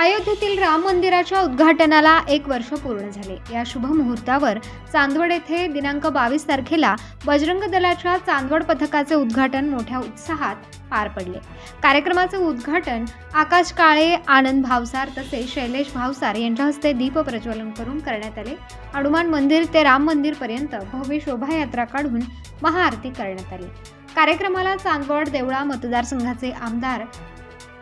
अयोध्येतील राम मंदिराच्या उद्घाटनाला एक वर्ष पूर्ण झाले. या शुभ मुहूर्तावर चांदवड येथे दिनांक बावीस तारखेला बजरंग दलाच्या चांदवड पथकाचे उद्घाटन मोठ्या उत्साहात पार पडले. कार्यक्रमाचे उद्घाटन आकाश काळे आनंद भावसार तसेच शैलेश भावसार यांच्या हस्ते दीप प्रज्वलन करून करण्यात आले. हनुमान मंदिर ते राम मंदिर पर्यंत भव्य शोभायात्रा काढून महाआरती करण्यात आली. कार्यक्रमाला चांदवड देवळा मतदारसंघाचे आमदार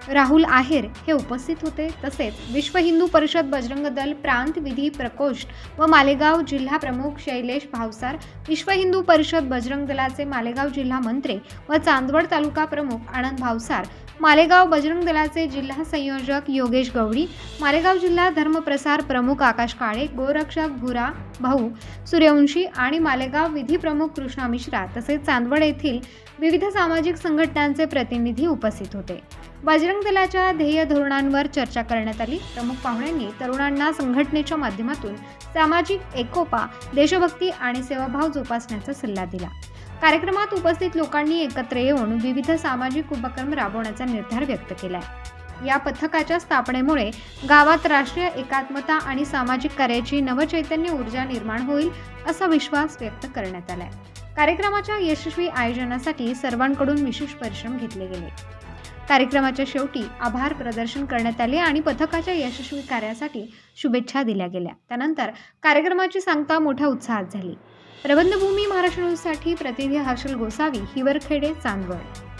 राहुल आहेर हे उपस्थित होते. तसेच विश्व हिंदू परिषद बजरंग दल प्रांत विधी प्रकोष्ठ व मालेगाव जिल्हा प्रमुख शैलेश भावसार विश्व हिंदू परिषद बजरंग दलाचे मालेगाव जिल्हा मंत्री व चांदवड तालुका प्रमुख आनंद भावसार मालेगाव बजरंग दलाचे जिल्हा संयोजक योगेश गवडी मालेगाव जिल्हा धर्मप्रसार प्रमुख आकाश काळे गोरक्षक भुरा भाऊ सूर्यवंशी आणि मालेगाव विधी प्रमुख कृष्णा मिश्रा तसेच चांदवड येथील विविध सामाजिक संघटनांचे प्रतिनिधी उपस्थित होते. बजरंग दलाच्या ध्येय धोरणांवर चर्चा करण्यात आली. प्रमुख पाहुण्यांनी तरुणांना संघटनेच्या माध्यमातून सामाजिक एकोपा देशभक्ती आणि सेवाभाव जोपासण्याचा सल्ला दिला. कार्यक्रमात उपस्थित लोकांनी एकत्र येऊन विविध सामाजिक उपक्रम राबवण्याचा निर्धार व्यक्त केलाय. या पथकाच्या स्थापनेमुळे गावात राष्ट्रीय एकात्मता आणि सामाजिक कार्याची नवचैतन्य ऊर्जा निर्माण होईल असा विश्वास व्यक्त करण्यात आलाय. कार्यक्रमाच्या यशस्वी आयोजनासाठी सर्वांकडून विशेष परिश्रम घेतले गेले. कार्यक्रमाच्या शेवटी आभार प्रदर्शन करण्यात आले आणि पथकाच्या यशस्वी कार्यासाठी शुभेच्छा दिल्या गेल्या. त्यानंतर कार्यक्रमाची सांगता मोठ्या उत्साहात झाली. प्रबंधभूमी महाराष्ट्र न्यूजसाठी प्रतिनिधी हर्षल गोसावी हिवरखेडे चांदवड.